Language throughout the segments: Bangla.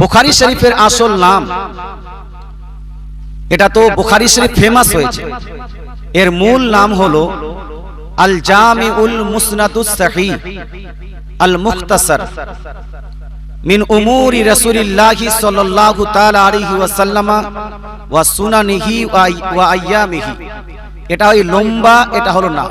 বুখারি শরীফের আসল নাম। এটা তো বুখারি শরীফ ফেমাস হয়েছে। এর মূল নাম হলো আল জামিউল মুসনাদুস সহি আল মুখতাসার মিন উমুরি রাসূলিল্লাহি সাল্লাল্লাহু তাআলা আলাইহি ওয়াসাল্লামা ওয়া সুনানিহি ওয়া আইয়ামিহি। এটা ওই লম্বা, এটা হলো নাম।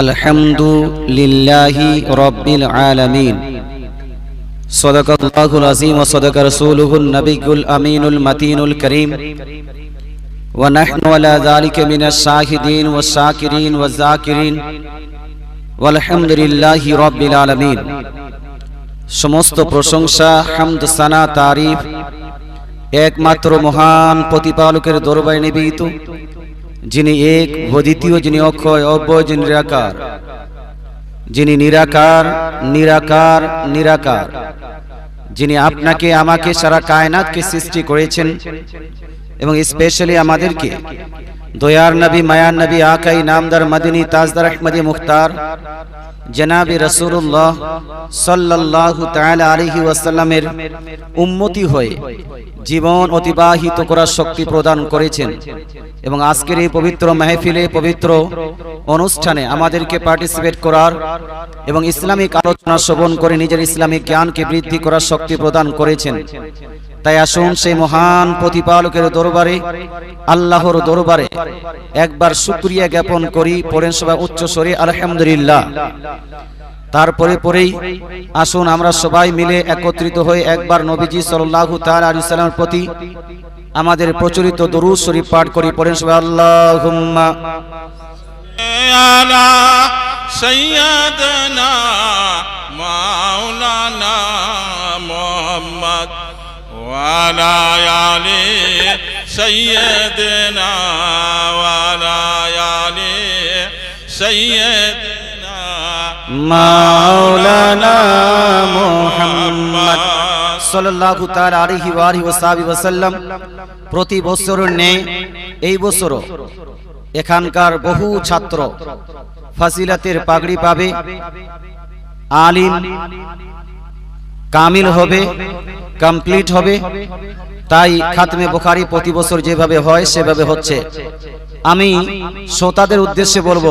আলহামদুলিল্লাহি রব্বিল আলামিন। সদাকাল্লাহুল আযীম ওয়া সদাকা রাসূলুহুন নাবিয়ুল আমিনুল মতিনুল করিম। ওয়া নাহনু আলা যালিকা মিনাশ শাহিদিন ওয়াস শাকিরিন ওয়াজ যাকিরিন। আলহামদুলিল্লাহি রব্বিল আলামিন। সমস্ত প্রশংসা, হামদ, সানা, তারিফ একমাত্র মহান প্রতিপালকের দরবারে নিবেদিত। যিনি এক দ্বিতীয়, যিনি অক্ষয়, অব্যয়, যিনি নিরাকার। যিনি নিরাকার নিরাকার নিরাকার। যিনি আপনাকে, আমাকে সারা কায়নাতকে সৃষ্টি করেছেন এবং স্পেশালি আমাদেরকে। দয়ার নবী, মায়ার নবী, আকাই নামদার মদিনী, তাজদার আহমদি মুখতার। জনাবি রসুল্লাহ সাল্লাহ তাআলা আলাইহি ওয়াসাল্লামের উম্মতি হয়ে জীবন অতিবাহিত করার শক্তি প্রদান করেছেন। এবং আজকের এই পবিত্র মেহফিলে, পবিত্র অনুষ্ঠানে আমাদেরকে পার্টিসিপেট করার এবং ইসলামিক আলোচনা শ্রবণ করে নিজের ইসলামিক জ্ঞানকে বৃদ্ধি করার শক্তি প্রদান করেছেন। তাই আসুন সেই মহান প্রতিপালকের দরবারে আল্লাহর দরবারে একবার শুক্রিয়া জ্ঞাপন করি পড়েন সবাই উচ্চ স্বরে আলহামদুলিল্লাহ। তারপরে পরেই আসুন আমরা সবাই মিলে একত্রিত হয়ে একবার নবীজি সাল্লাল্লাহু তাআলা আলাইহি সাল্লামের প্রতি আমাদের প্রচলিত দরুদ শরীফ পাঠ করি পড়েন সবাই আল্লাহুম্মা وعلى آل سيدنا وعلى آل سيدنا মাওলানা মুহাম্মদ সাল্লাল্লাহু তাআলা আলাইহি ওয়া আলিহি ওয়াসাহাবি ওয়াসাল্লাম প্রতি বছরের ন্যায় এই বছরও এখানকার বহু ছাত্র ফাজিলাতের পাগড়ি পাবে আলিম কামিল হবে কমপ্লিট হবে। তাই খাতমে বুখারী প্রতি বছর যেভাবে হয়, সেভাবে হচ্ছে। আমি শ্রোতাদের উদ্দেশ্যে বলব,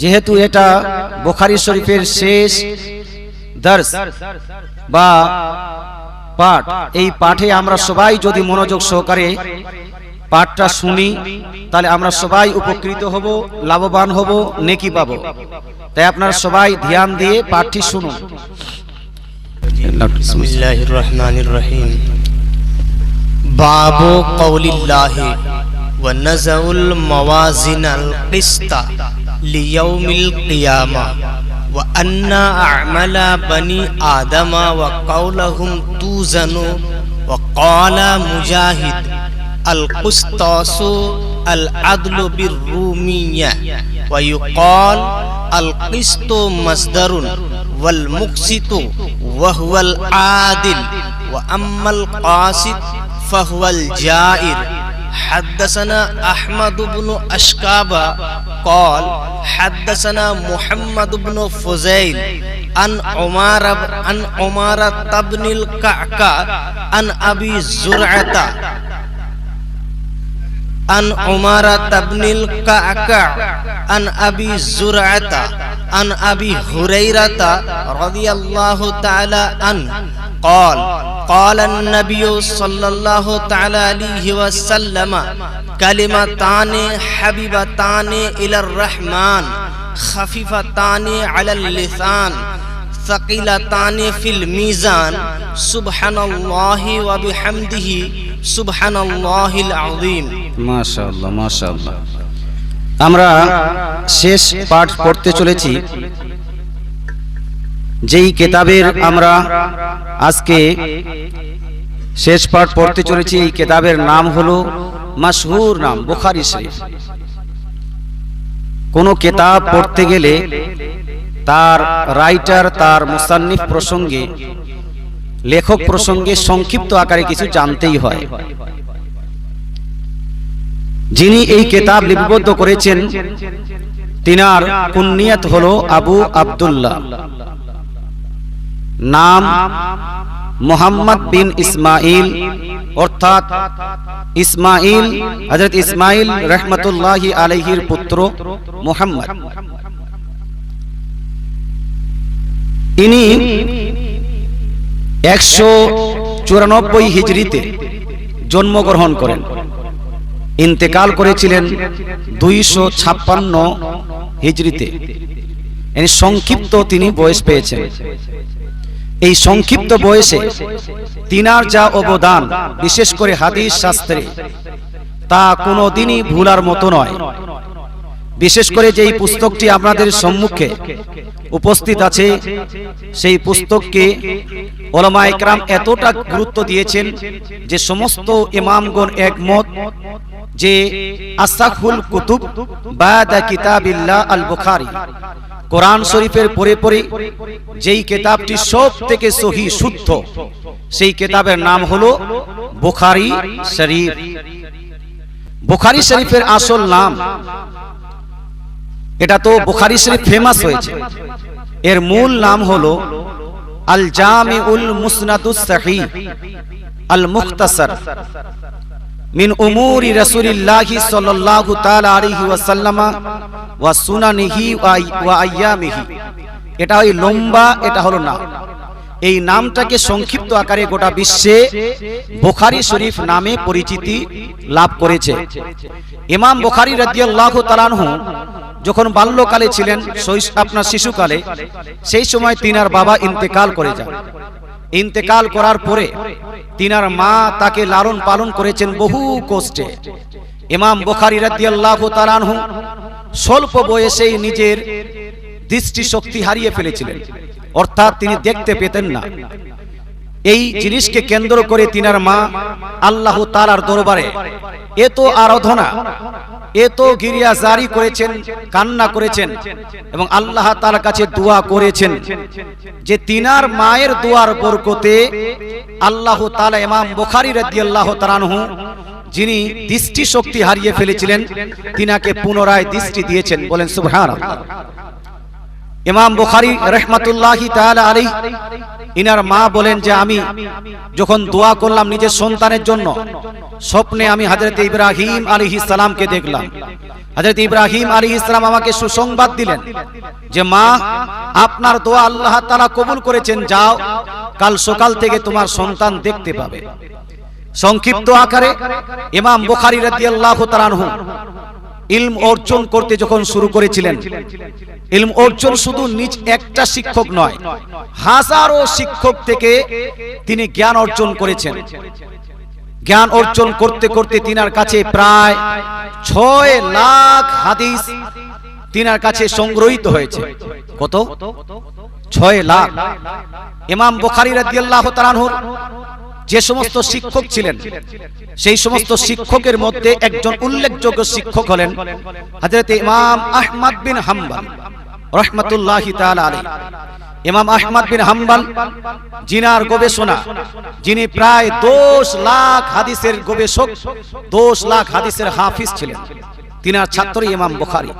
যেহেতু এটা বুখারী শরীফের শেষ দর্শ বা পাঠ, এই পাঠে আমরা সবাই যদি মনোযোগ সহকারে পাঠটা শুনি, তাহলে আমরা সবাই উপকৃত হব, লাভবান হব, নেকি পাব। তাই আপনারা সবাই ধ্যান দিয়ে পাঠটি শুনুন। بسم الله الرحمن الرحيم. باب قول الله ونزع الموازين القسط ليوم القيامة وأن أعمال بني آدم وقولهم توزن وقال مجاهد القسطاس العدل بالرومية ويقال القسط مصدر والمقسط وهو العادل وأما القاسط فهو الجائر. حدثنا أحمد بن أشكاب قال حدثنا محمد بن فزيل عن عمر عن عمارة بن الكعكاء عن أبي زرعة عن عمارة بن الكعكع عن أبي زرعة. عن أبي هريرة رضي الله تعالى عنه قال قال النبي صلى الله تعالى عليه وسلم كلمتان حبيبتان إلى الرحمن خفيفتان على اللسان ثقيلتان في الميزان سبحان الله وبحمده سبحان الله العظيم ما شاء الله ما شاء الله আমরা শেষ পাঠ পড়তে চলেছি। যেই কেতাবের আমরা আজকে শেষ পাঠ পড়তে চলেছি, এই কেতাবের নাম হলো মাসহুর নাম, বুখারি শরীফ। কোনো কেতাব পড়তে গেলে তার রাইটার, তার মুসান্নিফ প্রসঙ্গে, লেখক প্রসঙ্গে সংক্ষিপ্ত আকারে কিছু জানতেই হয়। যিনি এই কেতাব লিপিবদ্ধ করেছেন, তিনার কুন্নিয়াত হলো আবু আব্দুল্লাহ। নাম মোহাম্মদ বিন ইসমাইল অর্থাৎ ইসমাইল হজরত ইসমাইল রহমতুল্লাহ আলহির পুত্র মোহাম্মদ। ইনি একশো চুরানব্বই হিজড়িতে জন্মগ্রহণ করেন। ইন্তেকাল করেছিলেন দুইশো ছাপ্পান্ন হিজড়িতে। সংক্ষিপ্ত তিনি বয়স পেয়েছেন। এই সংক্ষিপ্ত বয়সে তিনার যা অবদান, বিশেষ করে হাদিস শাস্ত্রে, তা কোনোদিনই ভুলার মতো নয়। বিশেষ করে যেই পুস্তকটি আপনাদের সম্মুখে উপস্থিত আছে, সেই পুস্তককে ওলামা একরাম এতটা গুরুত্ব দিয়েছেন যে সমস্ত ইমামগণ একমত যে আসাহুল কুতুব বাদা কিতাবিল্লাহ আল বুখারী কোরআন শরীফের পরে পরে যেই কেতাবটি সব থেকে সহি শুদ্ধ, সেই কেতাবের নাম হলো বুখারি শরীফ। বুখারি শরীফের আসল নাম, এটা তো বুখারি শরীফ ফেমাস হয়েছে। এর মূল নাম হলো আল জামিউল মুসনাদুস সহি আল মুখতাসার মিন উমুরি রাসূলিল্লাহি সাল্লাল্লাহু তাআলা আলাইহি ওয়াসাল্লাম ওয়া সুনানিহি ওয়া আইয়ামিহি। এটা ওই লম্বা, এটা হলো না এই নামটাকে সংক্ষিপ্ত আকারে গোটা বিশ্বে বুখারী শরীফ নামে পরিচিতি লাভ করেছে। ইমাম বুখারী রাদিয়াল্লাহু তাআলাহু যখন বাল্যকালে ছিলেন আপনার শিশুকালে, সেই সময় তিনার বাবা ইন্তেকাল করে যান। ইন্তেকাল করার পরে তিনার মা তাকে লালন পালন করেছেন বহু কষ্টে। ইমাম বোখারি রাতিয়াল্লাহ তারানহ স্বল্প বয়সেই নিজের দৃষ্টিশক্তি হারিয়ে ফেলেছিলেন। অর্থাৎ তিনি দেখতে পেতেন না। এই জিনিসকে কেন্দ্র করে তিনার মা আল্লাহ তালার দরবারে এত আরাধনা এত গিরিয়া জারি করেছেন কান্না করেছেন এবং আল্লাহ তার কাছে দোয়া করেছেন যে তিনার মায়ের দোয়ার বরকতে আল্লাহ তালা ইমাম বুখারী রাদিয়াল্লাহু তাআলাহু যিনি দৃষ্টি শক্তি হারিয়ে ফেলেছিলেন তিনাকে পুনরায় দৃষ্টি দিয়েছেন বলেন সুবহানাল্লাহ। ইমাম বুখারী রহমাতুল্লাহি আলাইহি ইনার মা বলেন যে আমি যখন দোয়া করলাম নিজের সন্তানের জন্য, স্বপ্নে আমি হযরত ইব্রাহিম আলাইহিস সালামকে দেখলাম। হযরত ইব্রাহিম আলাইহিস ইসলাম আমাকে সুসংবাদ দিলেন যে, মা, আপনার দোয়া আল্লাহ তাআলা কবুল করেছেন, যাও, কাল সকাল থেকে তোমার সন্তান দেখতে পাবে। সংক্ষিপ্ত আকারে ইমাম বুখারী রাদিয়াল্লাহু তাআলা ইলম অর্জন করতে যখন শুরু করেছিলেন, ইলম অর্জন শুধু নিজ একটা শিক্ষক নয়, হাজারো শিক্ষক থেকে তিনি জ্ঞান অর্জন করেছেন। জ্ঞান অর্জন করতে করতে তিনার কাছে প্রায় ছয় লাখ হাদিস তিনার কাছে সংগ্রহিত হয়েছে। কত? ছয় লাখ। ইমাম বুখারী রাদিয়াল্লাহু তাআলার যে সমস্ত শিক্ষক ছিলেন, সেই সমস্ত শিক্ষকের মধ্যে একজন উল্লেখযোগ্য শিক্ষক হলেন হযরত ইমাম আহমদ বিন হাম্বল, রহমতুল্লাহি আলাইহি। ইমাম আহমদ বিন হাম্বল, জিনার গবেষণা, যিনি প্রায় দশ লাখ হাদিসের গবেষক, দশ লাখ হাদিসের হাফিজ ছিলেন। তিনার ছাত্র ইমাম বুখারী।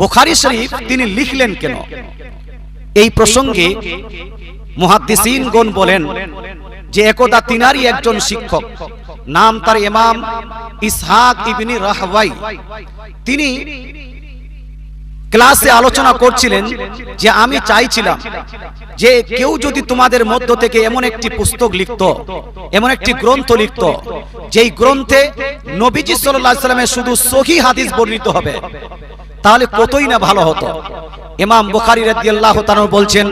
বুখারী শরীফ তিনি লিখলেন কেন? এই প্রসঙ্গে মুহাদ্দিসিনগণ বলেন যে একদা তিনারই একজন শিক্ষক। নাম তার ইমাম ইসহাক ইবনি রাহওয়াই। তিনি ক্লাসে আলোচনা করছিলেন যে আমি চাইছিলাম যে কেউ যদি তোমাদের মধ্য থেকে এমন একটি পুস্তক লিখত, এমন একটি গ্রন্থ লিখত, যেই গ্রন্থে নবীজি সাল্লাল্লাহু সাল্লামের শুধু সহি হাদিস বর্ণিত হবে, তাহলে কতই না ভালো হতো? ইমাম বুখারী রাদিয়াল্লাহু তাআলা বলছেন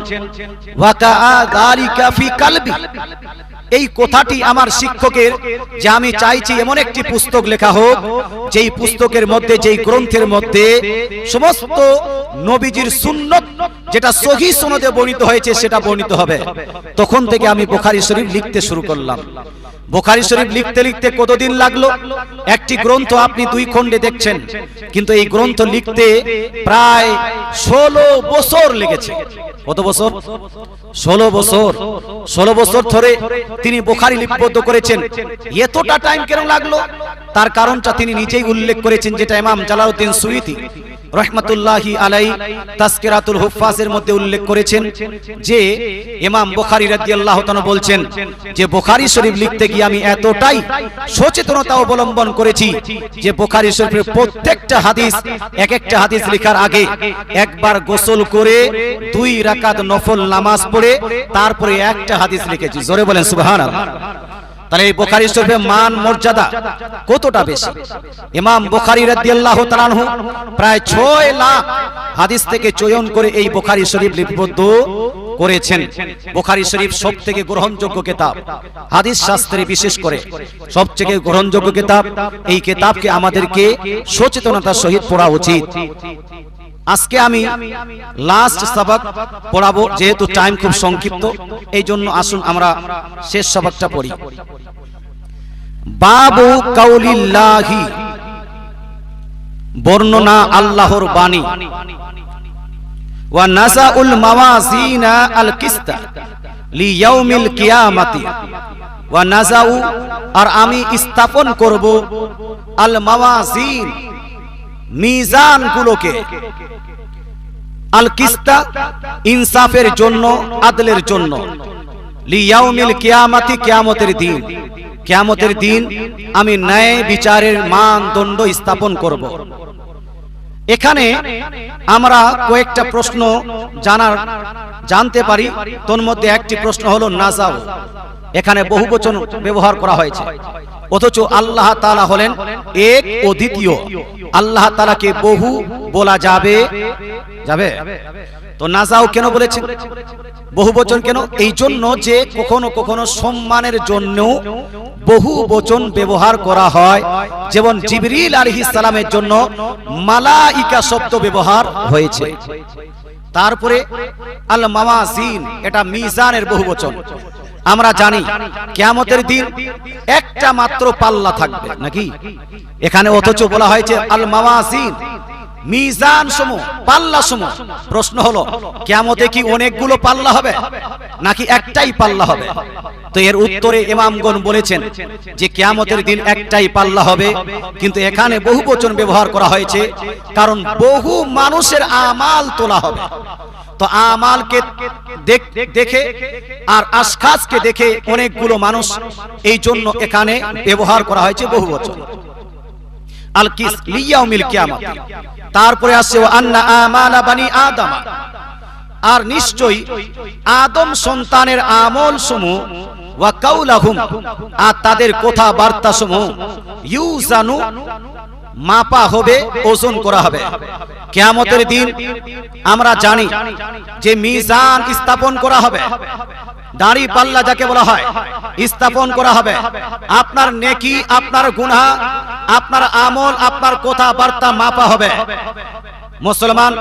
এই কথাটি আমার শিক্ষকের যে আমি চাইছি এমন একটি পুস্তক লেখা হোক, যেই পুস্তকের মধ্যে, যেই গ্রন্থের মধ্যে সমস্ত নবীজির সুন্নত যেটা সহি সনদে বর্ণিত হয়েছে সেটা বর্ণিত হবে। তখন থেকে আমি বোখারি শরীফ লিখতে শুরু করলাম। বোখারি শরীফ লিখতে লিখতে কতদিন লাগল? একটি গ্রন্থ আপনি দুই খণ্ডে দেখছেন। কিন্তু এই গ্রন্থ লিখতে প্রায় ষোলো বছর লেগেছে। কত বছর? ষোলো বছর। ষোলো বছর ধরে তিনি বোখারি লিপিবদ্ধ করেছেন। এতটা টাইম কেন লাগল? তার কারণটা তিনি নিজেই উল্লেখ করেছেন যেটা ইমাম জালাউদ্দিন সুইতি। রহমতুল্লাহি আলাই তাসকিরাতুল হুফাজের মধ্যে উল্লেখ করেছেন যে ইমাম বুখারী রাদিয়াল্লাহু তাআলা বলছেন যে বুখারী শরীফ লিখতে গিয়ে আমি এতটাই সচেতনতা অবলম্বন করেছি যে বুখারী শরীফের প্রত্যেকটা হাদিস এক একটা হাদিস লেখার আগে একবার গোসল করে দুই রাকাত নফল নামাজ পড়ে, তারপরে একটা হাদিস লিখেছি। জোরে বলেন সুবহানাল্লাহ। তাহলে এই বোখারি শরীফের মান, মর্যাদা কতটা বেশি? ইমাম বোখারি রাদিয়াল্লাহু তাআলা আনহু প্রায় 6 লাখ হাদিস থেকে চয়ন করে এই বোখারি শরীফ লিপিবদ্ধ করেছেন। বোখারি শরীফ সবথেকে গ্রহণযোগ্য কিতাব। হাদিস শাস্ত্রে বিশেষ করে সবথেকে গ্রহণযোগ্য কিতাব, এই কিতাবকে আমাদেরকে সচেতনতার সহিত পড়া উচিত। আজকে আমি লাস্ট সাবাক পড়াবো, যেহেতু টাইম খুব সংক্ষিপ্ত এই জন্য আসুন আমরা শেষ সাবাকটা পড়ি। বাবু কাউলিল্লাহি, বর্ণনা আল্লাহর বাণী। ওয়া নাসাউল মাওয়াজিনা আল কিস্তা লিয়াউমিল কিয়ামাতি। ওয়া নাজাউ, আর আমি স্থাপন করব আল মাওয়াজিন মিজান গুলোকে আল কিস্তা ইনসাফের জন্য, আদলের জন্য। লিয়াউমিল কিয়ামাতি কিয়ামতের দিন। কিয়ামতের দিন আমি ন্যায় বিচারের মানদণ্ড স্থাপন করব। এখানে আমরা কয়েকটা প্রশ্ন জানার, জানতে পারি। তোর মধ্যে একটি প্রশ্ন হলো নাজাও এখানে বহু বচন ব্যবহার করা হয়েছে। অথচ আল্লাহ তালা হলেন এক ও দ্বিতীয়। আল্লাহ তালাকে বহু বলা যাবে। যাবে? তো নাজাও কেন বলেছেন? বহু বচন কেন? এই জন্য যে কখনো কখনো সম্মানের জন্য বহু বচন ব্যবহার করা হয়। যেমন জিবরিল আলাইহিস সালামের জন্য মালাইকা শব্দ ব্যবহার হয়েছে। তারপরে আল মাওয়াজিন এটা মিজানের বহু বচন। আমরা জানি কিয়ামতের দিন একটা মাত্র পাল্লা থাকবে, নাকি? এখানে অথচ বলা হয়েছে আল মাওয়াজিন মিজান সমূহ পাল্লা সমূহ প্রশ্ন হলো, কিয়ামতে কি অনেকগুলো পাল্লা হবে, নাকি একটাই পাল্লা হবে? তো এর উত্তরে ইমামগণ বলেছেন যে কিয়ামতের দিন একটাই পাল্লা হবে, কিন্তু এখানে বহু বচন ব্যবহার করা হয়েছে, কারণ বহু মানুষের আমাল তোলা হবে। তো আমালকে দেখে আর আশখাসকে দেখে অনেকগুলো মানুষ এই জন্য এখানে ব্যবহার করা হয়েছে বহু বছর। আল কিস লিয়াউমিল কিয়ামত। তারপরে আসছে ও আন্না আমালা বানি আদম। আর নিশ্চয়ই আদম সন্তানের আমল সমূহ, ওয়া আর তাদের কথা বার্তা সমূহ, ইউজানু মাপা হবে, ওজন করা হবে। কিয়ামতের দিন আমরা জানি যে মিজান স্থাপন করা হবে। দাড়ি পাল্লা যাকে বলা হয়, স্থাপন করা হবে। আপনার নেকি, আপনার গুনাহ, আপনার আমল, আপনার কথা বার্তা মাপা হবে। মুসলমান,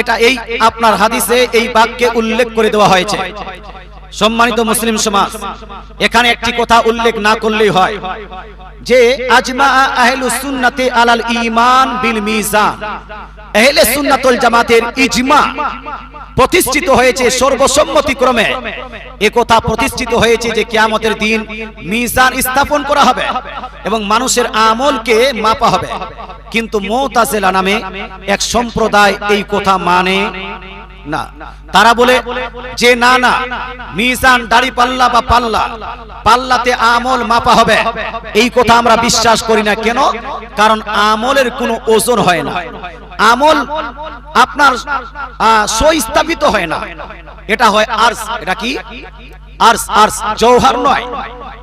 এটা এই আপনার হাদিসে এই বাক্যে উল্লেখ করে দেওয়া হয়েছে। সম্মানিত মুসলিম সমাজ, এখানে একটি কথা উল্লেখ না করলেই হয়। যে আজমা আহলু সুন্নাতে আলাল ইমান বিল মিজান, আহলে সুন্নাতুল জামাতের ইজমা প্রতিষ্ঠিত হয়েছে সর্বসম্মতি ক্রমে একথা প্রতিষ্ঠিত হয়েছে যে কিয়ামতের দিন মিজান স্থাপন করা হবে এবং মানুষের আমলকে মাপা হবে। কিন্তু মুতাজিলা নামে এক সম্প্রদায় এই কথা মানে না। তারা বলে যে না না, মিজান দাড়ি পাল্লা বা পাল্লা, পাল্লাতে আমল মাপা হবে। এই কথা আমরা বিশ্বাস করি না। কেন? কারণ আমলের কোনো ওজন হয় না। আমল আপনার স্থাপিত হয় না। এটা হয় আর্স। এটা কি? আর্স। আর্স। জৌহার নয়।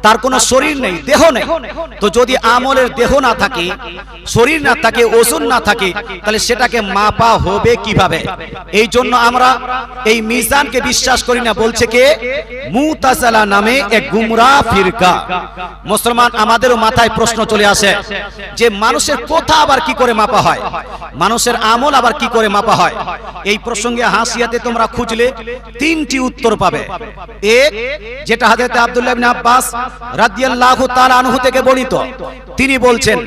তার কোনো শরীর নেই দেহ নেই। তো যদি আমলের দেহ না থাকে শরীর না থাকে ওজন না থাকে তাহলে সেটাকে মাপা হবে কীভাবে? এই জন্য আমরা এই মিজানকে বিশ্বাস করি না বলছে কে? মুতাসালা নামে এক গুমরা ফিরকা। মুসলমান আমাদেরও মাথায় প্রশ্ন চলে আসে যে মানুষের কথা আবার কি করে মাপা হয়? মানুষের আমল আবার কি করে মাপা হয়? এই প্রসঙ্গে হাসিয়াতে তোমরা খুঁজলে তিনটি উত্তর পাবে। এক যেটা হাজরত আব্দুল্লাহ ইবনে আব্বাস তিনি বলছেন,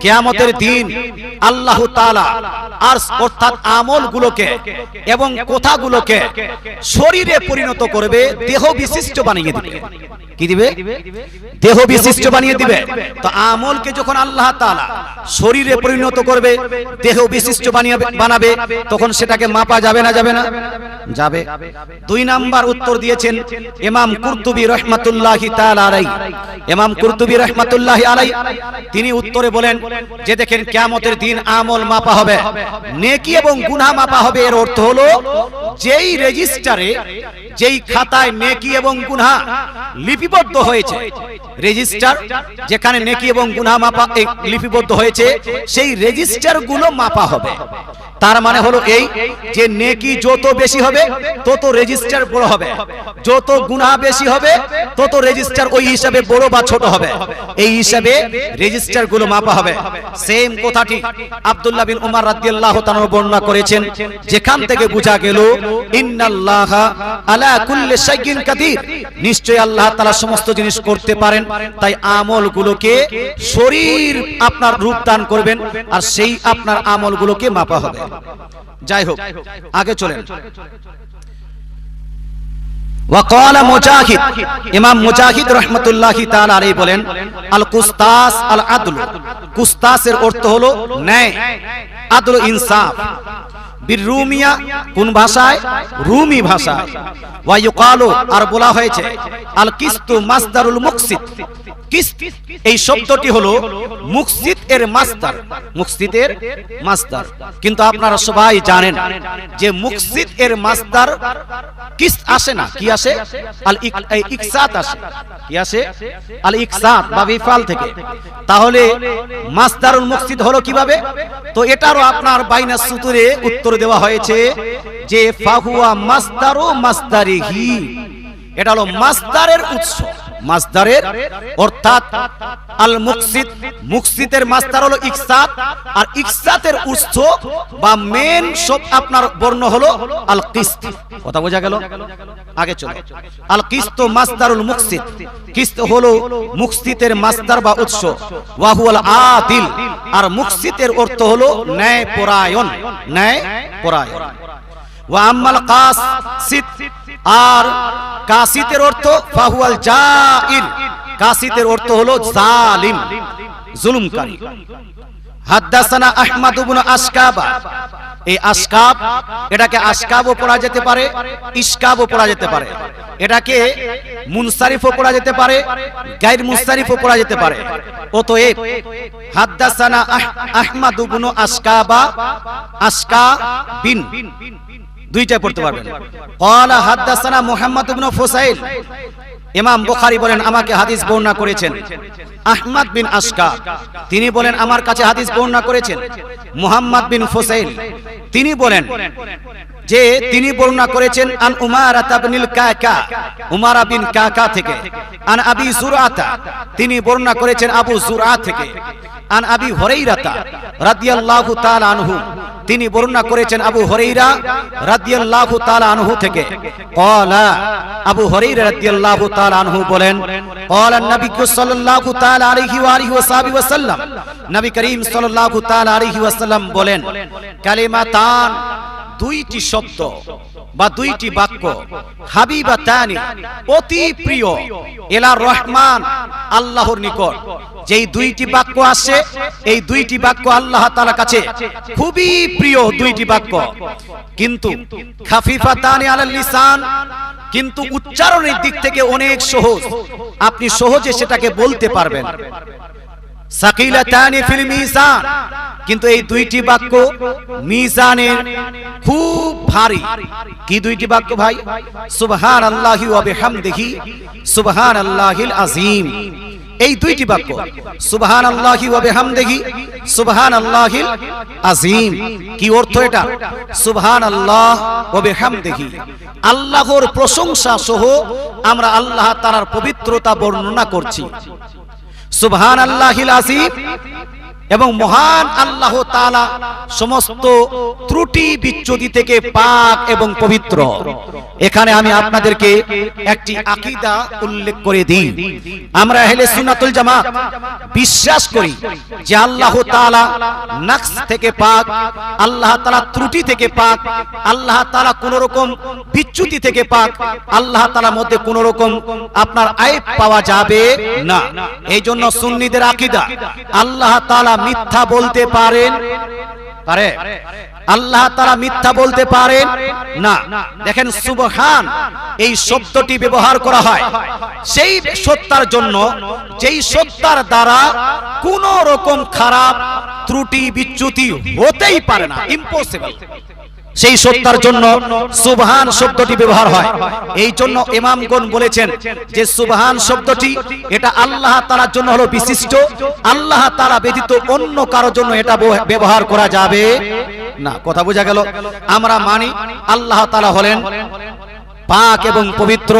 কিয়ামতের দিন আল্লাহ আর অর্থাৎ আমলগুলোকে এবং কথাগুলোকে শরীরে পরিণত করবে, দেহ বিশিষ্ট বানিয়ে দিবে। কি দিবে? দেহ বিশিষ্ট বানিয়ে দিবে। তো আমলকে যখন আল্লাহ তাআলা শরীরে পরিণত করবে, দেহ বিশিষ্ট বানিয়ে বানাবে, তখন সেটাকে মাপা যাবে না যাবে না? যাবে। দুই নাম্বার উত্তর দিয়েছেন ইমাম কুরতুবী রহমাতুল্লাহি তাআলা আলাই ইমাম কুরতুবী রহমাতুল্লাহি আলাই তিনি উত্তরে বলেন যে দেখেন কিয়ামতের দিন আমল মাপা হবে, নেকি এবং গুনাহ মাপা হবে। এর অর্থ হলো, যেই রেজিস্টারে, যেই খাতায় নেকি এবং গুনাহ লিপিবদ্ধ হয়েছে, রেজিস্টার যেখানে নেকি এবং গুনাহ মাপা লিপিবদ্ধ হয়েছে, সেই রেজিস্টারগুলো মাপা হবে। তার মানে হলো এই যে নেকি যত বেশি হবে, তত রেজিস্টার বড় হবে। যত গুনাহ বেশি হবে, তত রেজিস্টার ওই হিসাবে বড় বা ছোট হবে। এই হিসাবে রেজিস্টারগুলো মাপা হবে। সেম কথাটি আব্দুল্লাহ বিন উমর রাদিয়াল্লাহু তাআলা বর্ণনা করেছেন। যেখান থেকে বোঝা গেল, ইন্নাল্লাহা আলা কুল্লি শাইইন কাদির। নিশ্চয়ই আল্লাহ তাআলা সমস্ত জিনিস করতে পারেন। তাই আমলগুলোকে শরীর আপনার রূপ দান করবেন আর সেই আপনার আমলগুলোকে মাপা হবে। যাই হোক, আগে চলেন। ইমাম বলেন আল কুস্তাস আল আদল কুস্তাসের অর্থ হলো আদল ইনসাফ কোন ভাষায় রুমি ভাষা আর বলা হয়েছে আল কিস্তু মাসদারুল মুকসিদ কিস্ত। এই শব্দটি হলো মুকসিদ এর মাসদার মুকসিদের মাসদার কিন্তু আপনারা সবাই জানেন যে মুকসিদ এর মাসদার কিস্ত আসে না। কি আসে? আল ইক- ইকসাত আসে। কি আসে? আল ইকসাত বা বিফাল থেকে। তাহলে মাসদারুল মুকসিদ হলো কীভাবে? তো এটারও আপনার বাইনা সুতুরে উত্তর দেওয়া হয়েছে যে ফাহুয়া মাসদারু মাসদারিহি এটা হলো মাসদারের উৎস। মাসদারের, অর্থাৎ আল মুকসিদ মুকসিদের মাসদার হলো ইকসাত আর ইকসাতের উৎস বা মেন সব আপনার বর্ণ হলো আল কিস্ত কথা বোঝা গেল? আগে চলো। আল কিস্ত মাসদারুল মুকসিদ। কিস্ত হলো মুকসিদের মাসদার বা উৎস। ওয়াহুয়াল আদিল আর মুকসিদের অর্থ হলো ন্যায় পরায়ণ ন্যায় পরায়ণ ওয়া আম্মাল কাসিত আর কাসিতের অর্থ ফাহুয়াল জাইর কাসিতের অর্থ হলো জালিম, জুলুমকারী। হাদ্দাসানা আহমদ ইবনে আসকাবা এই আসকাব এটাকে আসকাবও পড়া যেতে পারে ইসকাবও পড়া যেতে পারে। এটাকে মুনসারিফও পড়া যেতে পারে, গাইর মুনসারিফও পড়া যেতে পারে। অতএব, হাদ্দাসানা আহ- আহমদ ইবনে আসকাবা আসকা বিন। দুইটাই পড়তে পারবেন। ক্বালা হাদ্দাসানা মুহাম্মদ ইবনে ফুসাইল ইমাম বুখারী বলেন আমাকে হাদিস বর্ণনা করেছেন। আহমদ বিন আশকা তিনি বলেন আমার কাছে হাদিস বর্ণনা করেছেন। মুহাম্মদ বিন ফুসাইল তিনি বলেন যে তিনি বর্ণনা করেছেন, আন উমারা তাবনিল কাকা উমারা বিন কাকা থেকে। আন আবি জুরাতা তিনি বর্ণনা করেছেন আবু জুরা থেকে। আন আবি হরাইরাতা রাদিয়াল্লাহু তাআলা আনহু। তিনি বর্ণনা করেছেন আবু হরাইরা রাদিয়াল্লাহু তাআলা আনহু থেকে। ক্বালা আবু হরাইরা রাদিয়াল্লাহু তাআলা আনহু বলেন, ক্বালা নবী সাল্লাল্লাহু তাআলা আলাইহি ওয়া আলিহি ওয়াসাবি ওয়াসাল্লাম নবী করিম সাল্লাল্লাহু তাআলা আলাইহি ওয়াসাল্লাম বলেন, কালিমাতান দুইটি শব্দ বা দুইটি বাক্য। হাবিবা তানি অতি প্রিয়, এলা রহমান, আল্লাহর নিকট। যেই দুইটি বাক্য আসে, এই দুইটি বাক্য আল্লাহ তাআলার কাছে খুবই প্রিয় দুইটি বাক্য। কিন্তু খাফিফা তানি আলাল লিসান, কিন্তু উচ্চারণের দিক থেকে অনেক সহজ। আপনি সহজে সেটাকে বলতে পারবেন। সাকিলাতানি ফিল মিজান। কিন্তু এই দুইটি বাক্য মিজানের খুব ভারী। কি দুইটি বাক্য ভাই? সুবহান ওয়া বিহামদিহি সুবহান আল্লাহিল আজিম এই দুইটি বাক্য। সুবহান আল্লাহি ওয়া বিহামদিহি সুবহান আল্লাহিল আজিম কি অর্থ এটা? সুবহান আল্লাহ ওয়া বিহামদিহি। আল্লাহর প্রশংসা সহ আমরা আল্লাহ তাআলার পবিত্রতা বর্ণনা করছি। সুবহান আল্লাহিল আসিফ এবং মহান আল্লাহ তালা সমস্ত ত্রুটি বিচ্যুতি থেকে পাক এবং পবিত্র। এখানে আমি আপনাদেরকে একটি আকিদা উল্লেখ করে দিই। আমরা আহলে সুন্নাতুল জামাত বিশ্বাস করি যে আল্লাহ তালা নাক্স থেকে পাক, আল্লাহ তালা ত্রুটি থেকে পাক, আল্লাহ তালা কোন রকম বিচ্যুতি থেকে পাক, আল্লাহ তাআলার মধ্যে কোন রকম আপনার আয় পাওয়া যাবে না। এই জন্য সুন্নিদের আকিদা, আল্লাহ তাআলা মিথ্যা বলতে পারেন? পারে? আল্লাহ তারা মিথ্যা বলতে পারেন? না। দেখেন, সুবহান, এই শব্দটি ব্যবহার করা হয়। সেই সত্তার জন্য, যেই সত্তার দ্বারা কোন রকম খারাপ ত্রুটি বিচ্যুতি হতেই পারে না। ইম্পসিবল সেই সত্তার জন্য সুবহান শব্দটি ব্যবহার হয়। এই জন্য ইমামগণ বলেছেন যে সুবহান শব্দটি এটা আল্লাহ তাআলার জন্য হলো বিশিষ্ট। আল্লাহ তাআলা ব্যতীত অন্য কারোর জন্য এটা বহ- ব্যবহার করা যাবে না। কথা বোঝা গেল? আমরা মানি আল্লাহ তাআলা হলেন পাক এবং পবিত্র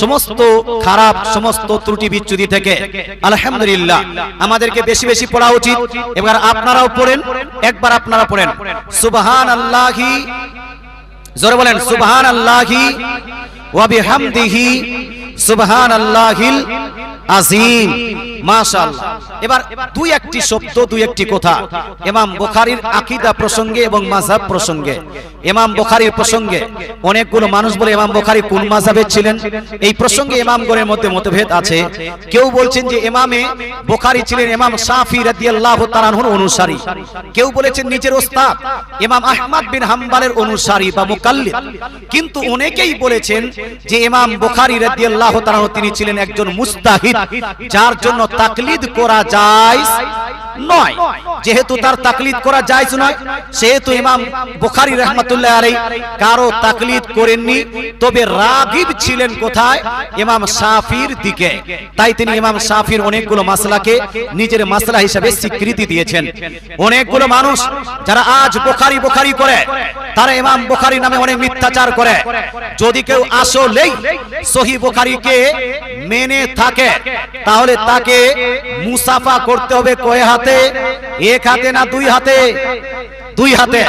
সমস্ত খারাপ সমস্ত ত্রুটি বিচ্যুতি থেকে। আলহামদুলিল্লাহ। আমাদেরকে বেশি বেশি পড়া উচিত। এবার আপনারাও পড়েন, একবার আপনারা পড়েন। সুবহান আল্লাহি জোরে বলেন সুবহান আল্লাহি ওয়া বিহামদিহি সুবহান আল্লাহিল আজিম মাশাআল্লাহ। এবার দুই একটি শব্দ দুই একটি কথা। ইমাম বুখারীর আকীদা প্রসঙ্গে এবং মাযহাব প্রসঙ্গে। ইমাম বুখারীর প্রসঙ্গে অনেকগুলো মানুষ বলে ইমাম বুখারী কোন মাযহাবের ছিলেন? এই প্রসঙ্গে ইমামগণের মধ্যে মতভেদ আছে। কেউ বলছেন যে ইমামে বুখারী ছিলেন ইমাম শাফি রাদিয়াল্লাহু তাআলার অনুসারী। কেউ বলেছেন নিজের ওস্তাদ ইমাম আহমদ বিন হাম্বলের অনুসারী বা মুকাল্লিদ। কিন্তু অনেকেই বলেছেন যে ইমাম বুখারী রাদিয়াল্লাহু তাআলা তিনি ছিলেন একজন মুস্তাহিদ। যার জন্য তাকলিদ করা যায় নয়। যেহেতু তার তাকলিদ করা যায় নয়, সেহেতু ইমাম বুখারী রহমাতুল্লাহ আলাইহি কারও তাকলিদ করেননি, তবে রাগিব ছিলেন কোথায়? ইমাম শাফির দিকে। তাই তিনি ইমাম শাফির অনেকগুলো মাসলাকে নিজের মাসলা হিসেবে স্বীকৃতি দিয়েছেন। অনেকগুলো মানুষ যারা আজ বুখারী বুখারী করে, তারা ইমাম বুখারী নামে অনেক মিথ্যাচার করে। যদি কেউ আসলেই সহি বুখারীকে মেনে থাকে, তাহলে তাকে মুসাফা করতে হবে কয় হাতে? এক হাতে না দুই হাতে? দুই হাতে।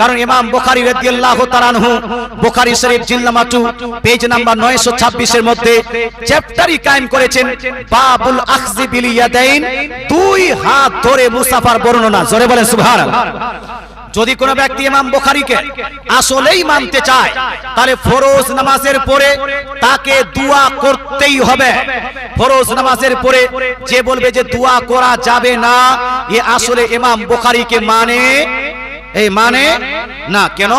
কারণ ইমাম বুখারী রাদিয়াল্লাহু তাআলা আনহু, বুখারী শরীফ জিল নাম্বার 2 পেজ নাম্বার 926 এর মধ্যে চ্যাপ্টারই কায়েম করেছেন, বাবুল আখজি বিল দুই হাত ধরে মুসাফার বর্ণনা। জোরে বলেন, সুবহানাল্লাহ। যদি কোনো ব্যক্তি ইমাম বুখারীকে আসলেই মানতে চায়, তাহলে ফরজ নামাজের পরে তাকে দোয়া করতেই হবে। ফরজ নামাজের পরে যে বলবে যে দোয়া করা যাবে না, এ আসলে ইমাম বুখারীকে মানে এই মানে? না কেন?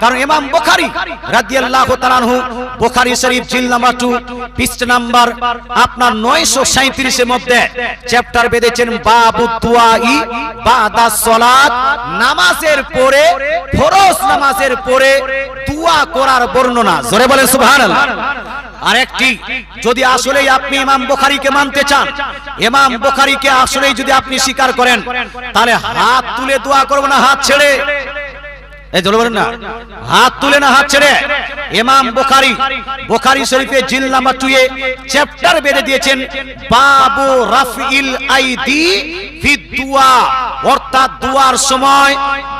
কারণ ইমাম বুখারী রাদিয়াল্লাহু তাআলা আনহু বুখারী শরীফ জিল নাম্বার 2 পৃষ্ঠা নাম্বার আপনার 937 এর মধ্যে চ্যাপ্টার বেঁধেছেন বাবু দুআই বাদা সালাত নামাজের পরে ফরজ নামাজের পরে দোয়া করার বর্ণনা। জোরে বলেন সুবহানাল্লাহ। আরেকটি, যদি আসলেই আপনি ইমাম বুখারীকে মানতে চান, ইমাম বুখারীকে আসলেই যদি আপনি স্বীকার করেন, তাহলে হাত তুলে দোয়া করব না, হাত ছেড়ে? হাত তুলে না, হাত ছেড়ে? ইমাম বুখারী বুখারী শরীফে জিল নাম্বার 2 এ চ্যাপ্টার বেঁধে দিয়েছেন, বাবু রাফিল আইদি ফি দুআ অর্থাৎ দুয়ার সময়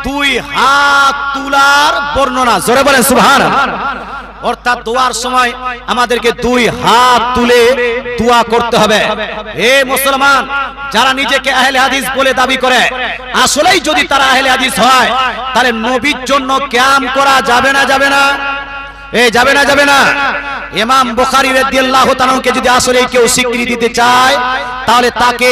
দুই হাত তুলার বর্ণনা। জোরে বলেন, সুবহানাল্লাহ। অর্থাৎ দোয়ার সময় আমাদেরকে দুই হাত তুলে দোয়া করতে হবে। হে মুসলমান, যারা নিজেকে আহলে হাদিস বলে দাবি করে, আসলেই যদি তারা আহলে হাদিস হয়, তাহলে নবীর জন্য ক্যাম করা যাবে না যাবে না? এ, যাবে না যাবে না। ইমাম বুখারী রাদিয়াল্লাহু তাআলাকে যদি আসলে কেউ স্বীকৃতি দিতে চায়, তাহলে তাকে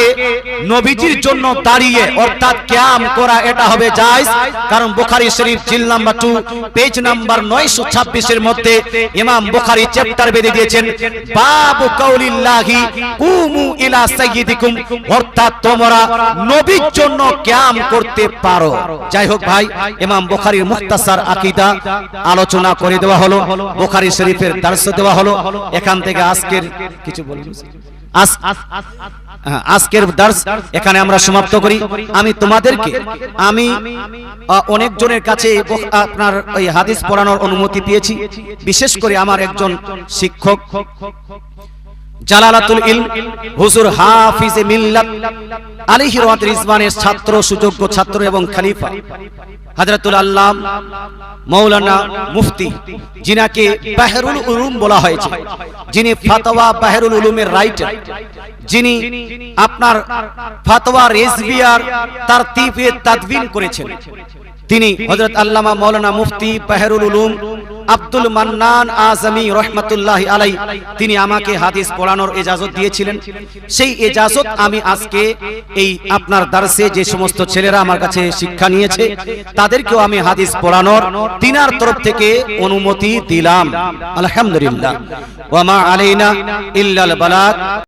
নবীজির জন্য দাঁড়িয়ে, অর্থাৎ কিয়াম করা এটা হবে জায়েজ। কারণ বুখারী শরীফ জিল নাম্বার 2 পেজ নাম্বার 926 এর মধ্যে ইমাম বুখারী চ্যাপ্টার বেঁধে দিয়েছেন, বাবু কাউলিল্লাহি কুমু ইলা সাইয়্যিদিকুম অর্থাৎ তোমরা নবীর জন্য কিয়াম করতে পারো। যাই হোক ভাই, ইমাম বুখারীর মুখতাসার আকীদা আলোচনা করে দেওয়া হলো। বুখারী শরীফের দার্স দেওয়া হলো। এখান থেকে আজকের কিছু বলুন। হ্যাঁ, আজকের দার্স এখানে আমরা সমাপ্ত করি। আমি তোমাদেরকে আমি অনেক জনের কাছে আপনার ওই হাদিস পড়ানোর অনুমতি পেয়েছি। বিশেষ করে আমার একজন শিক্ষক। জালালাতুল ইলম, হুজুর হাফিজে মিল্লাত, আলাইহি রাহমাত রিজওয়ানের ছাত্র, সুযোগ্য ছাত্র এবং খলিফা। হযরতুল আল্লাম, মাওলানা মুফতি, যিনাকে বাহরুল উলুম বলা হয়েছে, যিনি ফাতোয়া বাহরুল উলুমের রাইটার, যিনি আপনার ফাতোয়া রেজবিয়ার তারতিবে তাদবিন করেছেন। তিনি হযরত আল্লামা মাওলানা মুফতি বাহরুল উলুম আব্দুল মান্নান আজমি রহমাতুল্লাহ আলাই তিনি আমাকে হাদিস পড়ানোর এজাজত দিয়েছিলেন। সেই এজাজত আমি আজকে এই আপনার দার্সে যে সমস্ত ছেলেরা আমার কাছে শিক্ষা নিয়েছে, তাদেরকেও আমি হাদিস পড়ানোর তিনার তরফ থেকে অনুমতি দিলাম। আলহামদুলিল্লাহ। ওয়ামা আলাইনা ইল্লাল বালাগ।